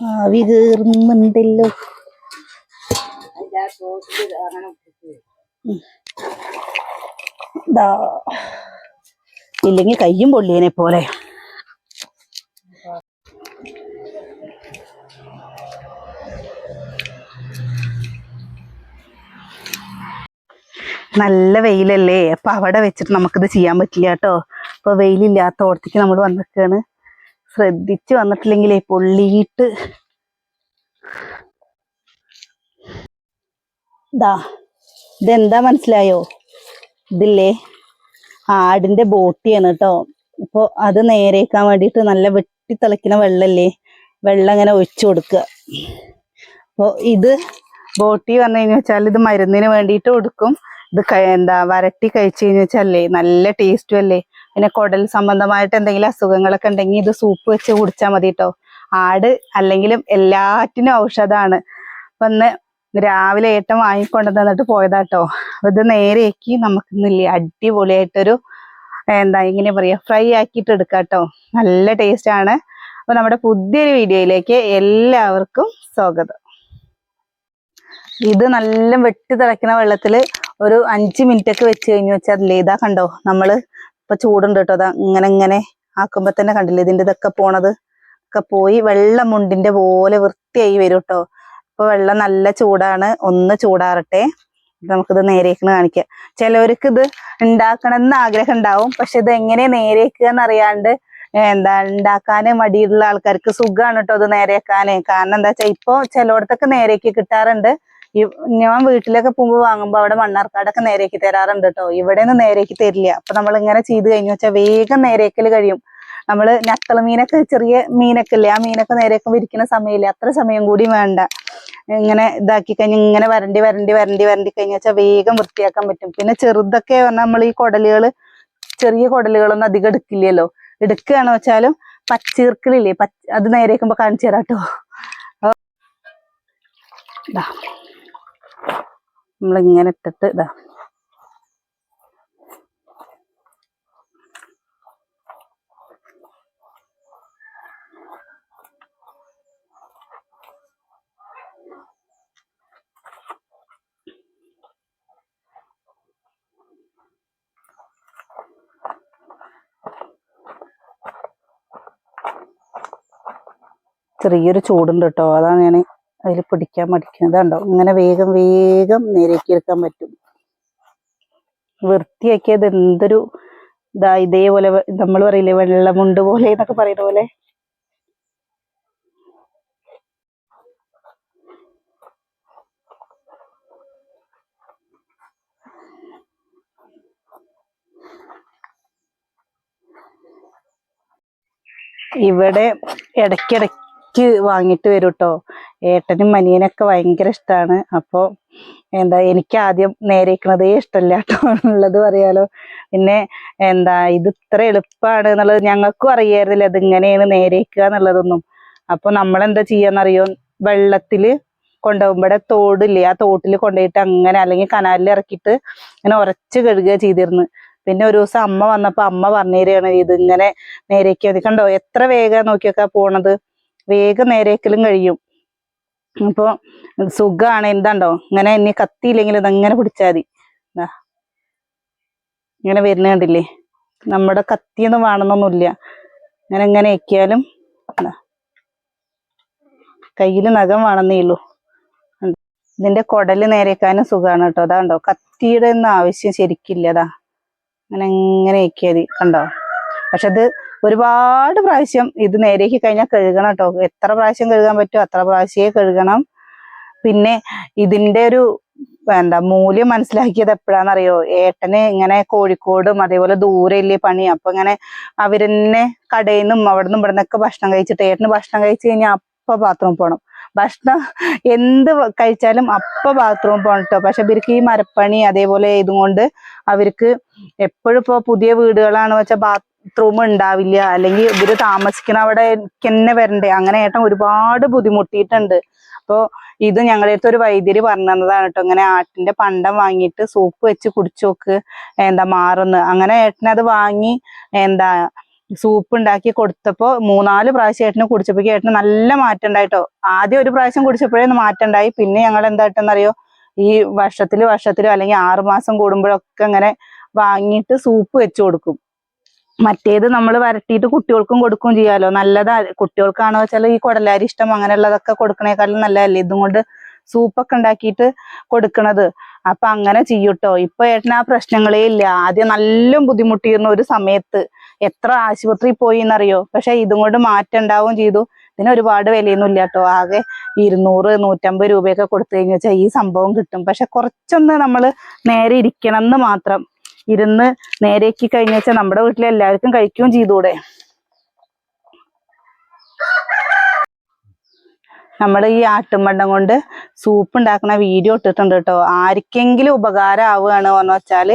ആവി ഇട്ടിട്ട് ഇല്ലെങ്കിൽ കയ്യും പൊള്ളിയനെ പോലെ. നല്ല വെയിലല്ലേ? അപ്പൊ അവിടെ വെച്ചിട്ട് നമുക്കിത് ചെയ്യാൻ പറ്റില്ല കേട്ടോ. അപ്പൊ വെയിലില്ലാത്തോടത്തേക്ക് നമ്മൾ വന്നിട്ടാണ് ശ്രദ്ധിച്ച് വന്നിട്ടില്ലെങ്കിലേ പൊള്ളിയിട്ട്. ദാ ഇതെന്താ മനസ്സിലായോ? ഇതില്ലേ? ആടിന്റെ ബോട്ടിയാണ് കേട്ടോ. അപ്പോൾ അത് നേരേക്കാൻ വേണ്ടിയിട്ട് നല്ല വെട്ടി തിളയ്ക്കുന്ന വെള്ളല്ലേ? വെള്ളം അങ്ങനെ ഒഴിച്ചു കൊടുക്കുക. അപ്പോൾ ഇത് ബോട്ടി പറഞ്ഞു കഴിഞ്ഞു വെച്ചാൽ ഇത് മരുന്നിന് വേണ്ടിയിട്ട് കൊടുക്കും. ഇത് എന്താ വരട്ടി കഴിച്ചു കഴിഞ്ഞു വെച്ചാലേ നല്ല ടേസ്റ്റും അല്ലേ? പിന്നെ കുടൽ സംബന്ധമായിട്ട് എന്തെങ്കിലും അസുഖങ്ങളൊക്കെ ഉണ്ടെങ്കിൽ ഇത് സൂപ്പ് വെച്ച് കുടിച്ചാൽ മതി കേട്ടോ ആട് അല്ലെങ്കിലും എല്ലാറ്റിനും ഔഷധമാണ് അപ്പൊ ഇന്ന് രാവിലെ ഏട്ടൻ വാങ്ങിക്കൊണ്ട് തന്നിട്ട് പോയതാട്ടോ അപ്പൊ ഇത് നേരെയാക്കി നമുക്ക് ഇന്നില്ലേ അടിപൊളിയായിട്ടൊരു എന്താ ഇങ്ങനെ പറയാ ഫ്രൈ ആക്കിയിട്ട് എടുക്കാം കേട്ടോ നല്ല ടേസ്റ്റ് ആണ്. അപ്പൊ നമ്മുടെ പുതിയൊരു വീഡിയോയിലേക്ക് എല്ലാവർക്കും സ്വാഗതം. ഇത് നല്ല വെട്ടി തിളയ്ക്കുന്ന വെള്ളത്തിൽ ഒരു അഞ്ച് മിനിറ്റ് ഒക്കെ വെച്ച് കഴിഞ്ഞു വെച്ചാൽ ഇതാ കണ്ടോ? നമ്മൾ ഇപ്പൊ ചൂടുണ്ട് കേട്ടോ. അതാ ഇങ്ങനെ ഇങ്ങനെ ആക്കുമ്പോ തന്നെ കണ്ടില്ലേ? ഇതിന്റെ ഇതൊക്കെ പോണത്. ഒക്കെ പോയി വെള്ളം മുണ്ടിന്റെ പോലെ വൃത്തിയായി വരും കേട്ടോ. ഇപ്പൊ വെള്ളം നല്ല ചൂടാണ്. ഒന്ന് ചൂടാറട്ടെ. നമുക്കിത് നേരേക്കണ് കാണിക്കാം. ചിലവർക്ക് ഇത് ഉണ്ടാക്കണമെന്ന് ആഗ്രഹം ഉണ്ടാവും പക്ഷെ ഇത് എങ്ങനെ നേരേക്കുക എന്നറിയാണ്ട് എന്താ ഉണ്ടാക്കാന് മടിയുള്ള ആൾക്കാർക്ക് സുഖമാണ് കേട്ടോ അത് നേരേക്കാന്. കാരണം എന്താ വെച്ചാൽ ഇപ്പൊ ചിലയിടത്തൊക്കെ നേരേക്ക് കിട്ടാറുണ്ട്. ഈ- ഞാൻ വീട്ടിലൊക്കെ പോകുമ്പോൾ വാങ്ങുമ്പോൾ അവിടെ മണ്ണാർക്കാടൊക്കെ നേരേക്ക് തരാറുണ്ട് കേട്ടോ ഇവിടെ നിന്ന് നേരേക്ക് തരില്ല. അപ്പൊ നമ്മൾ ഇങ്ങനെ ചെയ്ത് കഴിഞ്ഞു വെച്ചാൽ വേഗം നേരേക്കൽ കഴിയും. നമ്മൾ നത്തള മീനൊക്കെ ചെറിയ മീനൊക്കെ ഇല്ലേ ആ മീനൊക്കെ നേരേക്കും വിരിക്കുന്ന സമയമില്ല അത്ര സമയം കൂടി വേണ്ട. ഇങ്ങനെ ഇതാക്കി കഴിഞ്ഞ് ഇങ്ങനെ വരണ്ടി വരണ്ടി വരണ്ടി വരണ്ടി കഴിഞ്ഞ വെച്ചാൽ വേഗം വൃത്തിയാക്കാൻ പറ്റും. പിന്നെ ചെറുതൊക്കെ പറഞ്ഞാൽ നമ്മൾ ഈ കുടലുകൾ ചെറിയ കുടലുകളൊന്നും അധികം എടുക്കില്ലല്ലോ. എടുക്കുകയാണെന്ന് വെച്ചാലും പച്ചീർക്കലില്ലേ പച്ച അത് നേരേക്കുമ്പോ കാണിച്ചു തരാം കേട്ടോ നമ്മളിങ്ങനെ ഇട്ടിട്ട് ഇതാ. ചെറിയൊരു ചൂടുണ്ട് കേട്ടോ. അതാണ് ഞാൻ അതിൽ പിടിക്കാൻ മടിക്കുന്നത് കണ്ടോ? ഇങ്ങനെ വേഗം വേഗം നേരേക്ക് എടുക്കാൻ പറ്റും. വൃത്തിയാക്കിയത് എന്തൊരു ഇതാ ഇതേപോലെ നമ്മൾ പറയില്ലേ വെള്ളമുണ്ട് പോലെ എന്നൊക്കെ പറയുന്ന പോലെ. ഇവിടെ ഇടയ്ക്കിടയ്ക്ക് വാങ്ങിയിട്ട് വരും കേട്ടോ ഏട്ടനും മനിയനൊക്കെ ഭയങ്കര ഇഷ്ടമാണ് അപ്പോൾ എന്താ എനിക്ക് ആദ്യം നേരേക്കണതേ ഇഷ്ടമല്ല കേട്ടോ എന്നുള്ളത് പറയാലോ. പിന്നെ എന്താ ഇത് ഇത്ര എളുപ്പമാണ് എന്നുള്ളത് ഞങ്ങൾക്കും അറിയായിരുന്നില്ല. ഇങ്ങനെയാണ് നേരേക്കുക എന്നുള്ളതൊന്നും. അപ്പോൾ നമ്മളെന്താ ചെയ്യാന്നറിയോ? വെള്ളത്തിൽ കൊണ്ടുപോകുമ്പോടെ തോടില്ലേ ആ തോട്ടിൽ കൊണ്ടുപോയിട്ട് അങ്ങനെ അല്ലെങ്കിൽ കനാലിൽ ഇറക്കിയിട്ട് ഇങ്ങനെ ഉരച്ച് കഴുകുക ചെയ്തിരുന്നു. പിന്നെ ഒരു ദിവസം അമ്മ വന്നപ്പോൾ അമ്മ പറഞ്ഞു തരികയാണ് ഇത് ഇങ്ങനെ നേരേക്ക് കണ്ടോ എത്ര വേഗം നോക്കിയൊക്കെ പോണത്. വേഗം നേരേക്കലും കഴിയും. അപ്പൊ സുഖമാണ് എന്താണ്ടോ? ഇങ്ങനെ ഇനി കത്തിയില്ലെങ്കിൽ ഇതങ്ങനെ പിടിച്ചാൽ മതി. ഇങ്ങനെ വരുന്ന കണ്ടില്ലേ? നമ്മുടെ കത്തിയൊന്നും വേണമെന്നൊന്നുമില്ല. ഇങ്ങനെ ഇങ്ങനെ ഏക്കിയാലും കയ്യിൽ നഖം വേണമെന്നേ ഉള്ളൂ. ഇതിന്റെ കുടൽ നേരേക്കാനും സുഖമാണ് കേട്ടോ. അതാണ്ടോ? കത്തിയുടെ ഒന്നും ആവശ്യം ശരിക്കില്ല. അതാ അങ്ങനെ എങ്ങനെ ഏക്കിയാൽ കണ്ടോ? പക്ഷെ അത് ഒരുപാട് പ്രാവശ്യം ഇത് നേരേക്ക് കഴിഞ്ഞാൽ കഴുകണം കേട്ടോ എത്ര പ്രാവശ്യം കഴുകാൻ പറ്റുമോ അത്ര പ്രാവശ്യമേ കഴുകണം. പിന്നെ ഇതിന്റെ ഒരു എന്താ മൂല്യം മനസ്സിലാക്കിയത് എപ്പോഴാണെന്നറിയോ ഏട്ടന് ഇങ്ങനെ കോഴിക്കോടും അതേപോലെ ദൂരെ ഇല്ലേ പണി. അപ്പൊ ഇങ്ങനെ അവരെന്നെ കടയിൽ നിന്നും അവിടെ നിന്നും ഇവിടെ നിന്നൊക്കെ ഭക്ഷണം കഴിച്ചിട്ട് ഏട്ടന് ഭക്ഷണം കഴിച്ചു കഴിഞ്ഞാൽ അപ്പൊ ബാത്റൂം പോകണം ഭക്ഷണം എന്ത് കഴിച്ചാലും അപ്പൊ ബാത്റൂം പോകണം കേട്ടോ പക്ഷെ ഇവർക്ക് ഈ മരപ്പണി അതേപോലെ ഇതുകൊണ്ട് അവർക്ക് എപ്പോഴും ഇപ്പൊ പുതിയ വീടുകളാണ് വെച്ചാൽ ബാത്റൂം ഉണ്ടാവില്ല അല്ലെങ്കിൽ ഇവർ താമസിക്കണ അവിടെ തന്നെ വരണ്ടേ? അങ്ങനെ ഏട്ടൻ ഒരുപാട് ബുദ്ധിമുട്ടിയിട്ടുണ്ട്. അപ്പോ ഇത് ഞങ്ങളുടെ അടുത്ത് ഒരു വൈദ്യര് പറഞ്ഞു തന്നതാണ് കേട്ടോ ഇങ്ങനെ ആട്ടിന്റെ പണ്ടം വാങ്ങിയിട്ട് സൂപ്പ് വെച്ച് കുടിച്ചു നോക്ക് എന്താ മാറുന്ന്. അങ്ങനെ ഏട്ടനത് വാങ്ങി എന്താ സൂപ്പ് ഉണ്ടാക്കി കൊടുത്തപ്പോ മൂന്നാൽ പ്രാവശ്യം ഏട്ടന് കുടിച്ചപ്പോഴേക്കും ഏട്ടന് നല്ല മാറ്റം ഉണ്ടായിട്ടോ ആദ്യം ഒരു പ്രാവശ്യം കുടിച്ചപ്പോഴേ മാറ്റം ഉണ്ടായി. പിന്നെ ഞങ്ങൾ എന്തായിട്ടെന്നറിയോ ഈ വർഷത്തിൽ വർഷത്തിലോ അല്ലെങ്കിൽ ആറുമാസം കൂടുമ്പോഴൊക്കെ ഇങ്ങനെ വാങ്ങിയിട്ട് സൂപ്പ് വെച്ചു കൊടുക്കും. മറ്റേത് നമ്മൾ വരട്ടിയിട്ട് കുട്ടികൾക്കും കൊടുക്കും ചെയ്യാലോ. നല്ലതാ. കുട്ടികൾക്കാണോ വെച്ചാൽ ഈ കുടലാരി ഇഷ്ടം അങ്ങനെയുള്ളതൊക്കെ കൊടുക്കണേക്കാളും നല്ലതല്ലേ. ഇതും കൊണ്ട് സൂപ്പൊക്കെ ഉണ്ടാക്കിയിട്ട് കൊടുക്കണത്. അപ്പൊ അങ്ങനെ ചെയ്യൂട്ടോ. ഇപ്പൊ ഏട്ടന് ആ പ്രശ്നങ്ങളേ ഇല്ല. ആദ്യം നല്ല ബുദ്ധിമുട്ടിയിരുന്ന ഒരു സമയത്ത്. എത്ര ആശുപത്രി പോയി എന്നറിയോ പക്ഷെ ഇതും കൊണ്ട് മാറ്റം ഉണ്ടാവുകയും ചെയ്തു. ഇതിന് ഒരുപാട് വിലയൊന്നും ഇല്ല കേട്ടോ ആകെ ഇരുന്നൂറ് നൂറ്റമ്പത് രൂപയൊക്കെ കൊടുത്തു കഴിഞ്ഞാൽ ഈ സംഭവം കിട്ടും. പക്ഷെ കുറച്ചൊന്ന് നമ്മൾ നേരെ ഇരിക്കണം എന്ന് മാത്രം ഇരുന്ന് നേരേക്ക് കഴിഞ്ഞ നമ്മുടെ വീട്ടിലെ എല്ലാവർക്കും കഴിക്കുകയും ചെയ്തൂടെ നമ്മൾ ഈ ആട്ടുംപണ്ടം കൊണ്ട് സൂപ്പ് ഉണ്ടാക്കുന്ന വീഡിയോ ഇട്ടിട്ടുണ്ട് കേട്ടോ. ആർക്കെങ്കിലും ഉപകാരം ആവുകയാണ് എന്ന് വെച്ചാൽ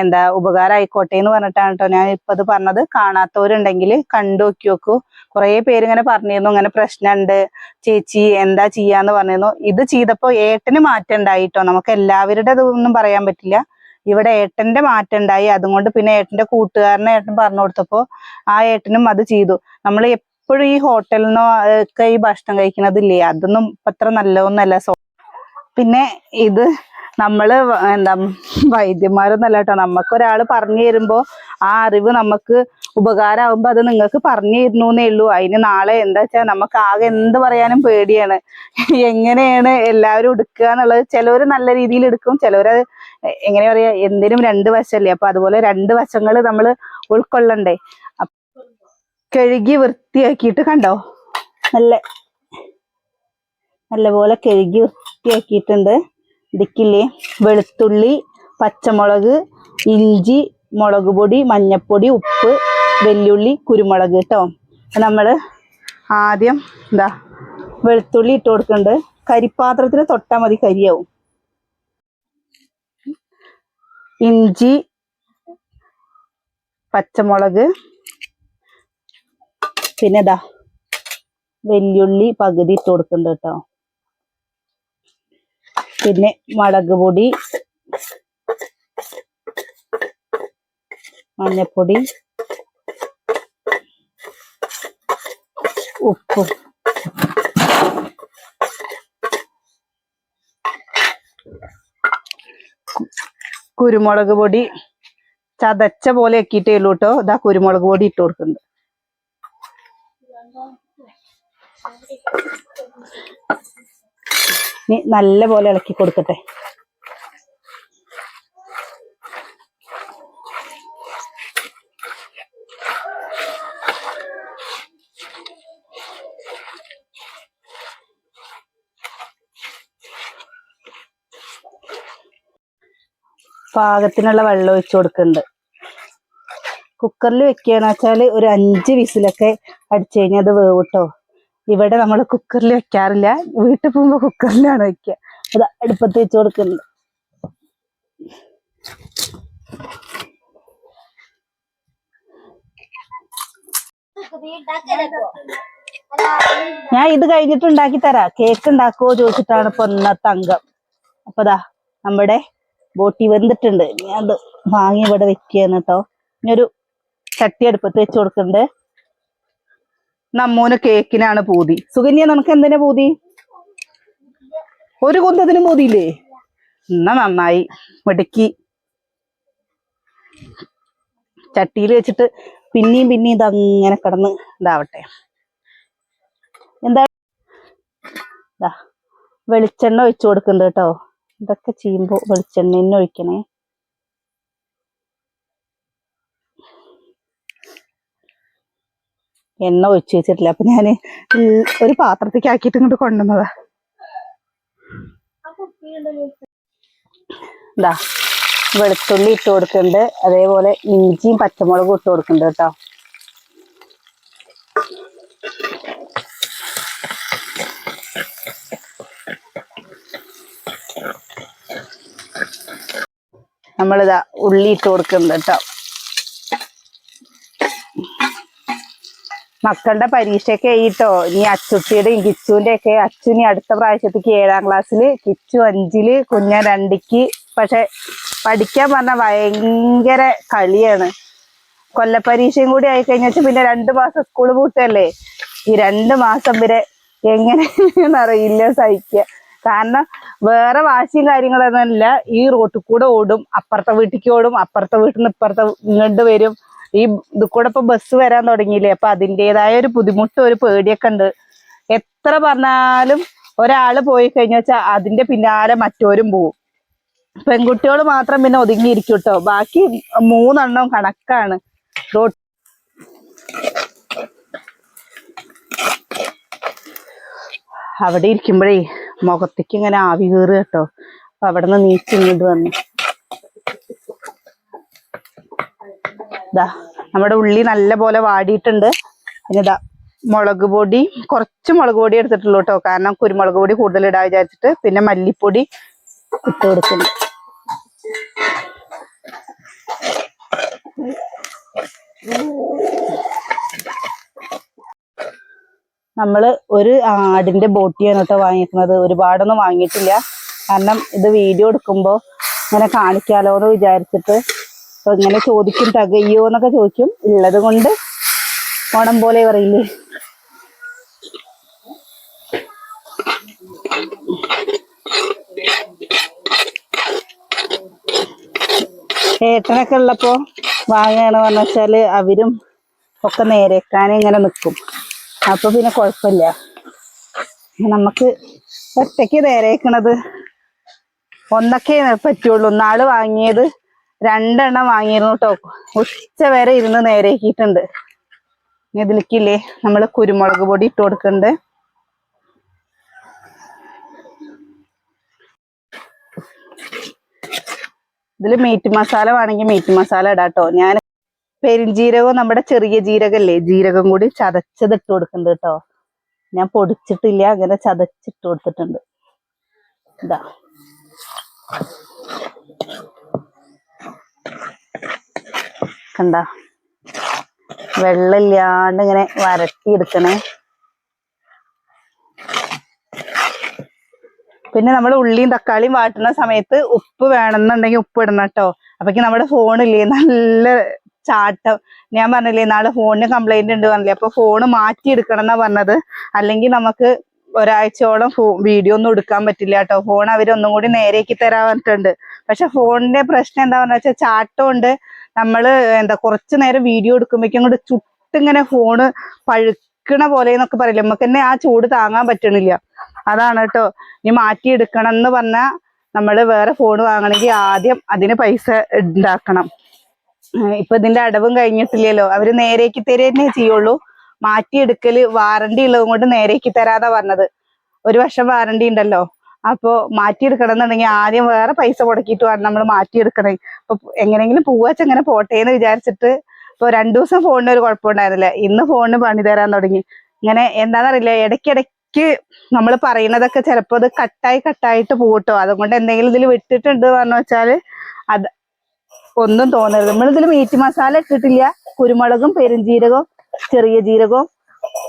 എന്താ ഉപകാരം ആയിക്കോട്ടെ എന്ന് പറഞ്ഞിട്ടാണ് കേട്ടോ ഞാൻ ഇപ്പൊ അത് പറഞ്ഞത്. കാണാത്തവരുണ്ടെങ്കിൽ കണ്ടു നോക്കി നോക്കൂ. കുറേ പേര് ഇങ്ങനെ പറഞ്ഞിരുന്നു ഇങ്ങനെ പ്രശ്നമുണ്ട് ചേച്ചി എന്താ ചെയ്യാന്ന് പറഞ്ഞിരുന്നു. ഇത് ചെയ്തപ്പോൾ ഏട്ടന് മാറ്റം ഉണ്ടായിട്ടോ നമുക്ക് എല്ലാവരുടെ ഇതൊന്നും പറയാൻ പറ്റില്ല. ഇവിടെ ഏട്ടന്റെ മാറ്റം ഉണ്ടായി. അതുകൊണ്ട് പിന്നെ ഏട്ടന്റെ കൂട്ടുകാരനെ ഏട്ടൻ പറഞ്ഞു കൊടുത്തപ്പോ ആ ഏട്ടനും അത് ചെയ്തു. നമ്മൾ എപ്പോഴും ഈ ഹോട്ടലിൽ നിന്നോ ഒക്കെ ഈ ഭക്ഷണം കഴിക്കണതില്ലേ? അതൊന്നും അത്ര നല്ലതൊന്നല്ല. സോ പിന്നെ ഇത് നമ്മൾ എന്താ വൈദ്യന്മാരൊന്നല്ല കേട്ടോ. നമുക്ക് ഒരാൾ പറഞ്ഞു തരുമ്പോ ആ അറിവ് നമുക്ക് ഉപകാരമാകുമ്പോ അത് നിങ്ങൾക്ക് പറഞ്ഞു തരുന്നു എന്നേ ഉള്ളൂ. അതിന് നാളെ എന്താ വെച്ചാൽ നമുക്ക് ആകെ എന്ത് പറയാനും പേടിയാണ്. എങ്ങനെയാണ് എല്ലാവരും എടുക്കുക എന്നുള്ളത് ചിലവര് നല്ല രീതിയിൽ എടുക്കും ചിലവര് എങ്ങനെ പറയാ എന്തിനും രണ്ട് വശമല്ലേ അപ്പൊ അതുപോലെ രണ്ട് വശങ്ങൾ നമ്മൾ ഉൾക്കൊള്ളണ്ടേ. കഴുകി വൃത്തിയാക്കിയിട്ട് കണ്ടോ? നല്ല നല്ലപോലെ കഴുകി വൃത്തിയാക്കിയിട്ടുണ്ട്. ഇതിക്കില്ലേ വെളുത്തുള്ളി പച്ചമുളക് ഇഞ്ചി മുളക് പൊടി മഞ്ഞപ്പൊടി ഉപ്പ് വെല്ലുള്ളി കുരുമുളക് കേട്ടോ നമ്മൾ ആദ്യം എന്താ വെളുത്തുള്ളി ഇട്ട് കൊടുക്കുന്നുണ്ട് കരിപ്പാത്രത്തിൽ തൊട്ടാൽ മതി കരിയാവും. ഇഞ്ചി പച്ചമുളക് പിന്നെ ഇതാ വെല്ലുള്ളി പകുതി ഇട്ട് കൊടുക്കുന്നുണ്ട് കേട്ടോ പിന്നെ മുളക് പൊടി മഞ്ഞപ്പൊടി ഉപ്പും. കുരുമുളക് പൊടി ചതച്ച പോലെ ആക്കിയിട്ടേ ഉള്ളൂ കേട്ടോ ഇതാ കുരുമുളക് പൊടി ഇട്ട് കൊടുക്കുന്നുണ്ട്. നല്ല പോലെ ഇളക്കി കൊടുക്കട്ടെ. പാകത്തിനുള്ള വെള്ളം ഒഴിച്ചു കൊടുക്കുന്നുണ്ട്. കുക്കറിൽ വെക്കുകയാണെന്ന് വെച്ചാൽ ഒരു അഞ്ച് വിസിലൊക്കെ അടിച്ചു കഴിഞ്ഞാൽ അത് വേവിട്ടോ ഇവിടെ നമ്മൾ കുക്കറിൽ വെക്കാറില്ല. വീട്ടിൽ പോകുമ്പോൾ കുക്കറിലാണ് വെക്കുക. അത് അടുപ്പത്ത് വെച്ച് കൊടുക്കുന്നുണ്ട്. ഞാൻ ഇത് കഴിഞ്ഞിട്ട് ഉണ്ടാക്കി തരാം. കേക്ക് ഉണ്ടാക്കുമോ ചോദിച്ചിട്ടാണ് ഇപ്പൊ ഇന്നത്തെ അംഗം. അപ്പൊ ദാ നമ്മുടെ ബോട്ടി വെന്തിട്ടുണ്ട്. ഇനി അത് വാങ്ങി ഇവിടെ വെക്കുകയാണ് കേട്ടോ ഇനി ഒരു ചട്ടി അടുപ്പത്ത് വെച്ച് കൊടുക്കണ്ട്. നമ്മൂന് കേക്കിനാണ് പൂതി. സുകന്യ നമുക്ക് എന്തിനാ പൂതി? ഒരു കുന്തത്തിന് പൂതിയില്ലേ? എന്നാ നന്നായി. മിടുക്കി. ചട്ടിയിൽ വെച്ചിട്ട് പിന്നെയും പിന്നെയും ഇതങ്ങനെ കിടന്ന് ഇതാവട്ടെ. എന്താ? വെളിച്ചെണ്ണ ഒഴിച്ചു കൊടുക്കുന്നുണ്ട് കേട്ടോ ഇതൊക്കെ ചെയ്യുമ്പോൾ വെളിച്ചെണ്ണ ഒഴിക്കണേ. എണ്ണ ഒഴിച്ചു വെച്ചിട്ടില്ല. അപ്പൊ ഞാൻ ഒരു പാത്രത്തേക്ക് ആക്കിയിട്ട് ഇങ്ങോട്ട് കൊണ്ടുവന്നതാ. ഇതാ വെളുത്തുള്ളി ഇട്ട് കൊടുക്കുന്നുണ്ട് അതേപോലെ ഇഞ്ചിയും പച്ചമുളകും ഇട്ട് കൊടുക്കുന്നുണ്ട് കേട്ടോ. നമ്മളിതാ ഉള്ളി ഇട്ട് കൊടുക്കുന്നുണ്ട് കേട്ടോ മക്കളുടെ പരീക്ഷയൊക്കെ ആയിട്ടോ. ഇനി അച്ചുട്ടിയുടെയും കിച്ചുവിന്റെ ഒക്കെ അച്ചുനി അടുത്ത പ്രാവശ്യത്തേക്ക് ഏഴാം ക്ലാസ്സിൽ. കിച്ചു അഞ്ചിൽ കുഞ്ഞ രണ്ടിക്ക്. പക്ഷെ പഠിക്കാൻ പറഞ്ഞ ഭയങ്കര കളിയാണ്. കൊല്ലപ്പരീക്ഷയും കൂടി ആയി കഴിഞ്ഞാൽ പിന്നെ രണ്ട് മാസം സ്കൂൾ പൂട്ടല്ലേ? ഈ രണ്ട് മാസം വരെ എങ്ങനെ അറിയില്ല സഹിക്കുക കാരണം വേറെ വാശിയും കാര്യങ്ങളൊന്നുമല്ല ഈ റോട്ടിൽ കൂടെ ഓടും അപ്പുറത്തെ വീട്ടിലേക്ക് ഓടും അപ്പുറത്തെ വീട്ടിൽ നിന്ന് ഇപ്പുറത്തെ ഇങ്ങോട്ട് വരും. ഈ ഇത് കൂടെ ഇപ്പൊ ബസ് വരാൻ തുടങ്ങിയില്ലേ? അപ്പൊ അതിന്റെതായ ഒരു ബുദ്ധിമുട്ടും ഒരു പേടിയൊക്കെ ഉണ്ട്. എത്ര പറഞ്ഞാലും ഒരാൾ പോയി കഴിഞ്ഞ വെച്ചാൽ അതിന്റെ പിന്നാലെ മറ്റോരും പോവും. പെൺകുട്ടികൾ മാത്രം പിന്നെ ഒതുങ്ങിയിരിക്കും കേട്ടോ ബാക്കി മൂന്നെണ്ണം കണക്കാണ്. റോട്ട് അവിടെ ഇരിക്കുമ്പോഴേ മുഖത്തേക്ക് ഇങ്ങനെ ആവി കയറുക കേട്ടോ. അപ്പൊ അവിടെ നിന്ന് നീച്ച് ഇങ്ങോട്ട് വന്നു. ഇതാ നമ്മുടെ ഉള്ളി നല്ല പോലെ വാടിയിട്ടുണ്ട്. പിന്നെ ഇതാ മുളക് പൊടി കുറച്ച് മുളക് പൊടി എടുത്തിട്ടുള്ളൂ കേട്ടോ. കാരണം കുരുമുളക് പൊടി കൂടുതൽ ഇടാൻ വിചാരിച്ചിട്ട് പിന്നെ മല്ലിപ്പൊടി ഇട്ട് കൊടുക്കുന്നു. നമ്മൾ ഒരു ആടിന്റെ ബോട്ടിയാണ് കേട്ടോ വാങ്ങിക്കുന്നത്. ഒരുപാടൊന്നും വാങ്ങിയിട്ടില്ല. കാരണം ഇത് വീഡിയോ എടുക്കുമ്പോൾ ഇങ്ങനെ കാണിക്കാലോ എന്ന് വിചാരിച്ചിട്ട് അപ്പൊ ഇങ്ങനെ ചോദിക്കും തകയ്യോ? എന്നൊക്കെ ചോദിക്കും. ഉള്ളത് കൊണ്ട് ഓണം പോലെ പറയില്ലേ. ഏട്ടനൊക്കെ ഉള്ളപ്പോ വാങ്ങുകയാണ് പറഞ്ഞു അവരും ഒക്കെ നേരേക്കാൻ ഇങ്ങനെ നിൽക്കും അപ്പൊ പിന്നെ കുഴപ്പമില്ല നമുക്ക് ഒറ്റയ്ക്ക് നേരേക്കണത് ഒന്നൊക്കെ പറ്റുള്ളൂ. നാൾ വാങ്ങിയത് രണ്ടെണ്ണം വാങ്ങിയിരുന്നു കേട്ടോ ഉച്ച വരെ ഇരുന്ന് നേരേക്കിയിട്ടുണ്ട്. ഇനി ഇതിലേക്കില്ലേ നമ്മൾ കുരുമുളക് പൊടി ഇട്ട് കൊടുക്കുന്നുണ്ട് ഇതിൽ മീറ്റ് മസാല വേണമെങ്കിൽ മീറ്റ് മസാല ഇടാട്ടോ. ഞാൻ പെരിഞ്ജീരകവും നമ്മുടെ ചെറിയ ജീരകല്ലേ? ജീരകം കൂടി ചതച്ചത് ഇട്ട് കൊടുക്കുന്നുണ്ട് കേട്ടോ. ഞാൻ പൊടിച്ചിട്ടില്ല അങ്ങനെ ചതച്ചിട്ട് കൊടുത്തിട്ടുണ്ട്. ഇതാ. കണ്ട? വെള്ളമില്ലാണ്ട് ഇങ്ങനെ വരട്ടി എടുക്കണേ. പിന്നെ നമ്മൾ ഉള്ളിയും തക്കാളിയും വാട്ടുന്ന സമയത്ത് ഉപ്പ് വേണമെന്നുണ്ടെങ്കിൽ ഉപ്പ് ഇടണം കേട്ടോ. അപ്പൊക്ക് നമ്മുടെ ഫോണില്ലേ നല്ല ചാട്ടം. ഞാൻ പറഞ്ഞില്ലേ നാളെ ഫോണിന് കംപ്ലൈന്റ് ഉണ്ട് പറഞ്ഞില്ലേ അപ്പൊ ഫോണ് മാറ്റി എടുക്കണം എന്നാ പറഞ്ഞത്. അല്ലെങ്കിൽ നമുക്ക് ഒരാഴ്ചയോളം ഫോ വീഡിയോ ഒന്നും എടുക്കാൻ പറ്റില്ല കേട്ടോ. ഫോൺ അവരൊന്നും കൂടി നേരേക്ക് തരാൻ പറഞ്ഞിട്ടുണ്ട്. പക്ഷെ ഫോണിന്റെ പ്രശ്നം എന്താ പറഞ്ഞ വെച്ചാൽ ചാട്ടമുണ്ട്. നമ്മൾ എന്താ കുറച്ചു നേരം വീഡിയോ എടുക്കുമ്പോഴേക്കും അങ്ങോട്ട് ചുട്ടിങ്ങനെ ഫോണ് പഴുക്കണ പോലെ എന്നൊക്കെ പറയില്ല. നമുക്ക് തന്നെ ആ ചൂട് താങ്ങാൻ പറ്റണില്ല. അതാണ് കേട്ടോ. ഇനി മാറ്റി എടുക്കണം എന്ന് പറഞ്ഞാൽ നമ്മൾ വേറെ ഫോൺ വാങ്ങണമെങ്കിൽ ആദ്യം അതിന് പൈസ ഉണ്ടാക്കണം ഇപ്പൊ ഇതിന്റെ അടവും കഴിഞ്ഞിട്ടില്ലല്ലോ. അവർ നേരേക്ക് തരുന്നേ ചെയ്യുള്ളൂ. മാറ്റിയെടുക്കൽ വാറണ്ടി ഉള്ളത് കൊണ്ട് നേരേക്ക് തരാതാ പറഞ്ഞത്. ഒരു വർഷം വാറണ്ടി ഉണ്ടല്ലോ. അപ്പോ മാറ്റിയെടുക്കണം എന്നുണ്ടെങ്കിൽ ആദ്യം വേറെ പൈസ മുടക്കിയിട്ട് വേണം നമ്മൾ മാറ്റിയെടുക്കണേ. അപ്പൊ എങ്ങനെയെങ്കിലും പൂവാച്ച അങ്ങനെ പോട്ടെ എന്ന് വിചാരിച്ചിട്ട് ഇപ്പൊ രണ്ടു ദിവസം ഫോണിന് ഒരു കുഴപ്പമുണ്ടായിരുന്നില്ല. ഇന്ന് ഫോണിന് പണി തരാൻ തുടങ്ങി. ഇങ്ങനെ എന്താണെന്നറിയില്ല ഇടയ്ക്കിടയ്ക്ക് നമ്മൾ പറയുന്നതൊക്കെ ചിലപ്പോൾ അത് കട്ടായി കട്ടായിട്ട് പോകട്ടോ അതുകൊണ്ട് എന്തെങ്കിലും ഇതിൽ വിട്ടിട്ടുണ്ട് പറഞ്ഞു വെച്ചാൽ അത് ഒന്നും തോന്നരുത്. നമ്മൾ ഇതിൽ മീറ്റ് മസാല ഇട്ടിട്ടില്ല. കുരുമുളകും പെരുംജീരകവും ചെറിയ ജീരകവും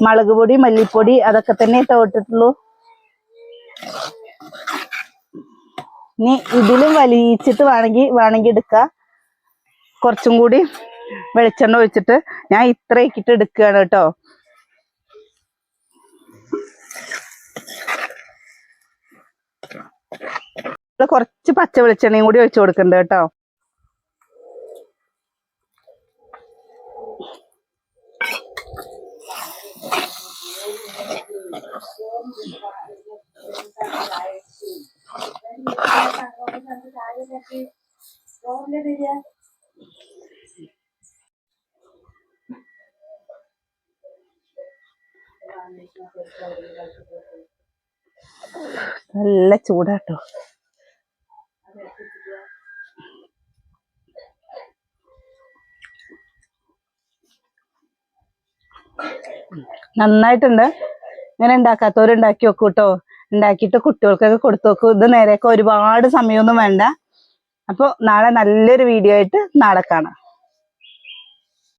മുളക് പൊടി മല്ലിപ്പൊടി അതൊക്കെ തന്നെ തോട്ടിട്ടുള്ളൂ ഇനി ഇതിലും വലിയിച്ചിട്ട് വേണമെങ്കിൽ വേണമെങ്കിൽ എടുക്കാം. കുറച്ചും കൂടി വെളിച്ചെണ്ണ ഒഴിച്ചിട്ട് ഞാൻ ഇത്ര ഇക്കിട്ട് എടുക്കുകയാണ് കേട്ടോ. കുറച്ച് പച്ച വെളിച്ചെണ്ണയും കൂടി ഒഴിച്ചു കൊടുക്കുന്നുണ്ട് കേട്ടോ. നല്ല ചൂടാട്ടോ. നന്നായിട്ടുണ്ട്. ഇങ്ങനെ ഉണ്ടാക്കാത്തവർ ഉണ്ടാക്കി വെക്കൂ കേട്ടോ ഉണ്ടാക്കിയിട്ട് കുട്ടികൾക്കൊക്കെ കൊടുത്തു നോക്കൂ ഇത് നേരെയൊക്കെ ഒരുപാട് സമയമൊന്നും വേണ്ട. അപ്പോൾ നാളെ നല്ലൊരു വീഡിയോ ആയിട്ട് നാളെ കാണാം.